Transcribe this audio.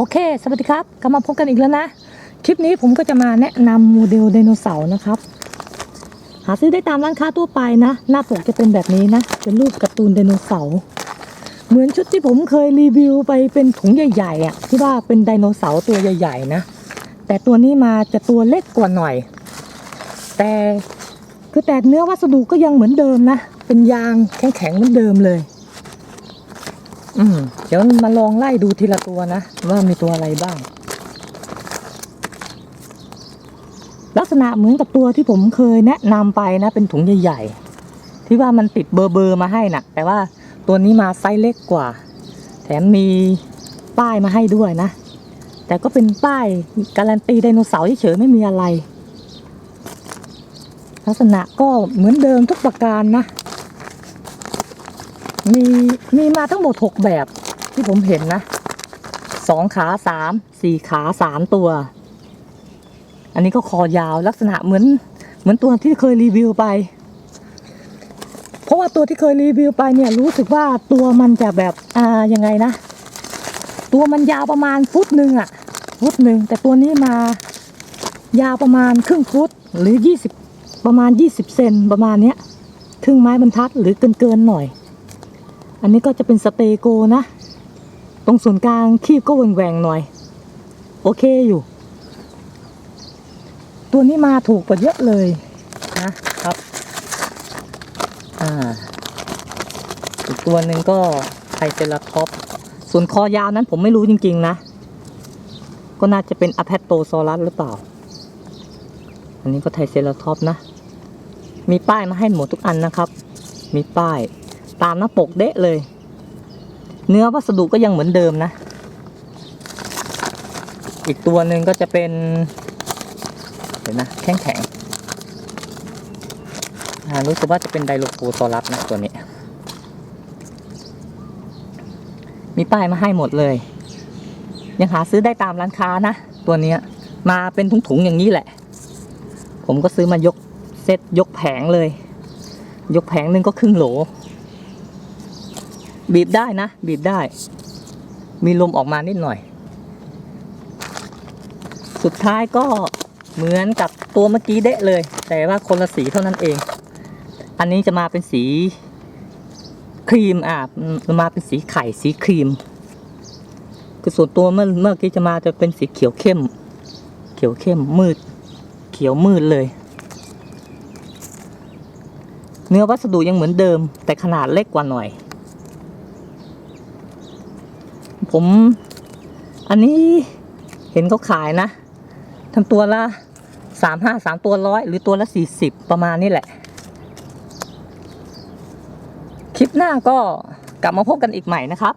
โอเค สวัสดีครับ กลับมาพบกันอีกแล้วนะ คลิปนี้ผมก็จะมาแนะนำโมเดลไดโนเสาร์นะครับ หาซื้อได้ตามร้านค้าทั่วไปนะ หน้าปกจะเป็นแบบนี้นะ เป็นรูปการ์ตูนไดโนเสาร์ เหมือนชุดที่ผมเคยรีวิวไปเป็นถุงใหญ่ๆอะ ที่ว่าเป็นไดโนเสาร์ตัวใหญ่ ๆ นะ แต่ตัวนี้มาจะตัวเล็กกว่าหน่อย แต่คือแต่เนื้อวัสดุก็ยังเหมือนเดิมนะ เป็นยางแข็งๆเหมือนเดิมเลย อืมเดี๋ยวมาลองไล่ดูทีละตัวนะ ว่ามีตัวอะไรบ้าง ลักษณะเหมือนกับตัวที่ผมเคยแนะนำไปนะ เป็นถุงใหญ่ๆ ที่ว่ามันติดเบอร์เบอร์มาให้นะแต่ว่าตัวนี้มาไซส์เล็กกว่า แถมมีป้ายมาให้ด้วยนะ แต่ก็เป็นป้ายการันตีไดโนเสาร์เฉยๆไม่มีอะไร ลักษณะก็เหมือนเดิมทุกประการนะ มีมีมาทั้งหมดหกแบบที่ผมเห็นนะสองขาสามสี่ขาสามตัว อันนี้ก็คอยาวลักษณะเหมือนเหมือนตัวที่เคยรีวิวไป เพราะว่าตัวที่เคยรีวิวไปเนี่ยรู้สึกว่าตัวมันจะแบบอ่ายังไงนะ ตัวมันยาวประมาณฟุตหนึ่งอะฟุตหนึ่งแต่ตัวนี้มายาวประมาณครึ่งฟุตหรือยี่สิบประมาณยี่สิบเซนประมาณเนี้ยครึ่งไม้บรรทัดหรือเกินเกินหน่อย อันนี้ก็จะเป็นสเตโกนะ ตรงศูนกลางคีบก็แหว่งๆหน่อย โอเคอยู่ ตัวนี้มาถูกกว่าเยอะเลยนะครับ อ่า อีกตัวหนึ่งก็ไทเซราท็อปส่วนคอยาวนั้นผมไม่รู้จริง ๆ นะ ก็น่าจะเป็นอะแพตโตซอรัสหรือเปล่า อันนี้ก็ไทเซราท็อปนะ มีป้ายมาให้หมดทุกอันนะครับ มีป้าย ตามหน้าปกเดะเลย เนื้อวัสดุก็ยังเหมือนเดิมนะ อีกตัวหนึ่งก็จะเป็นเห็นนะแข็งแข็งอ่ารู้สึกว่าจะเป็นไดโลโคซอรัสนะตัวนี้ มีป้ายมาให้หมดเลย ยังหาซื้อได้ตามร้านค้านะ ตัวนี้มาเป็นถุงๆอย่างนี้แหละ ผมก็ซื้อมายกเซตยกแผงเลย ยกแผงหนึ่งก็ครึ่งโหล บีบได้นะ บีบได้ มีลมออกมานิดหน่อย สุดท้ายก็เหมือนกับตัวเมื่อกี้เดะเลย แต่ว่าคนละสีเท่านั้นเอง อันนี้จะมาเป็นสีครีมอะมาเป็นสีไข่สีครีมคือส่วนตัวเมื่อเมื่อกี้จะมาจะเป็นสีเขียวเข้ม เขียวเข้มมืด เขียวมืดเลย เนื้อวัสดุยังเหมือนเดิม แต่ขนาดเล็กกว่าหน่อย ผม อันนี้เห็นเขาขายนะทำตัวละสามห้าสามตัวร้อยหรือตัวละสี่สิบประมาณนี้แหละ คลิปหน้าก็กลับมาพบกันอีกใหม่นะครับ